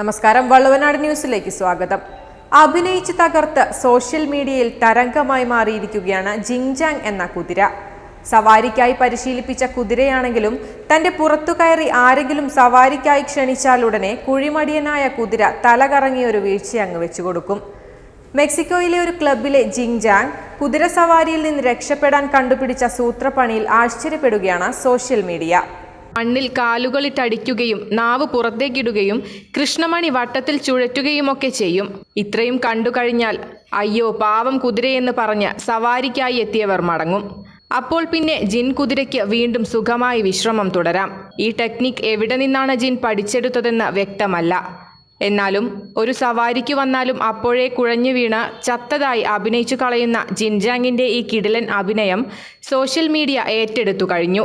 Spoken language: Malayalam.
നമസ്കാരം വള്ളുവനാട് ന്യൂസിലേക്ക് സ്വാഗതം. അഭിനയിച്ച് തകർത്ത് സോഷ്യൽ മീഡിയയിൽ തരംഗമായി മാറിയിരിക്കുകയാണ് ജിങ്ജാങ് എന്ന കുതിര. സവാരിക്കായി പരിശീലിപ്പിച്ച കുതിരയാണെങ്കിലും തന്റെ പുറത്തു കയറി ആരെങ്കിലും സവാരിക്കായി ക്ഷണിച്ചാലുടനെ കുഴിമടിയനായ കുതിര തലകറങ്ങിയ ഒരു വീഴ്ച അങ്ങ് വെച്ചു കൊടുക്കും മെക്സിക്കോയിലെ ഒരു ക്ലബിലെ ജിങ്ജാങ് കുതിര സവാരിയിൽ നിന്ന് രക്ഷപ്പെടാൻ കണ്ടുപിടിച്ച സൂത്രപ്പണിയിൽ ആശ്ചര്യപ്പെടുകയാണ് സോഷ്യൽ മീഡിയ. മണ്ണിൽ കാലുകളിട്ടടിക്കുകയും നാവ് പുറത്തേക്കിടുകയും കൃഷ്ണമണി വട്ടത്തിൽ ചുഴറ്റുകയുമൊക്കെ ചെയ്യും. ഇത്രയും കണ്ടു കഴിഞ്ഞാൽ അയ്യോ പാവം കുതിരയെന്ന് പറഞ്ഞ് സവാരിക്കായി എത്തിയവർ മടങ്ങും. അപ്പോൾ പിന്നെ ജിൻ കുതിരയ്ക്ക് വീണ്ടും സുഖമായി വിശ്രമം തുടരാം. ഈ ടെക്നിക് എവിടെ നിന്നാണ് ജിൻ പഠിച്ചെടുത്തതെന്ന് വ്യക്തമല്ല. എന്നാലും ഒരു സവാരിക്ക് വന്നാലും അപ്പോഴേ കുഴഞ്ഞു വീണ് ചത്തതായി അഭിനയിച്ചു കളയുന്ന ജിൻജാങ്ങിന്റെ ഈ കിടിലൻ അഭിനയം സോഷ്യൽ മീഡിയ ഏറ്റെടുത്തു കഴിഞ്ഞു.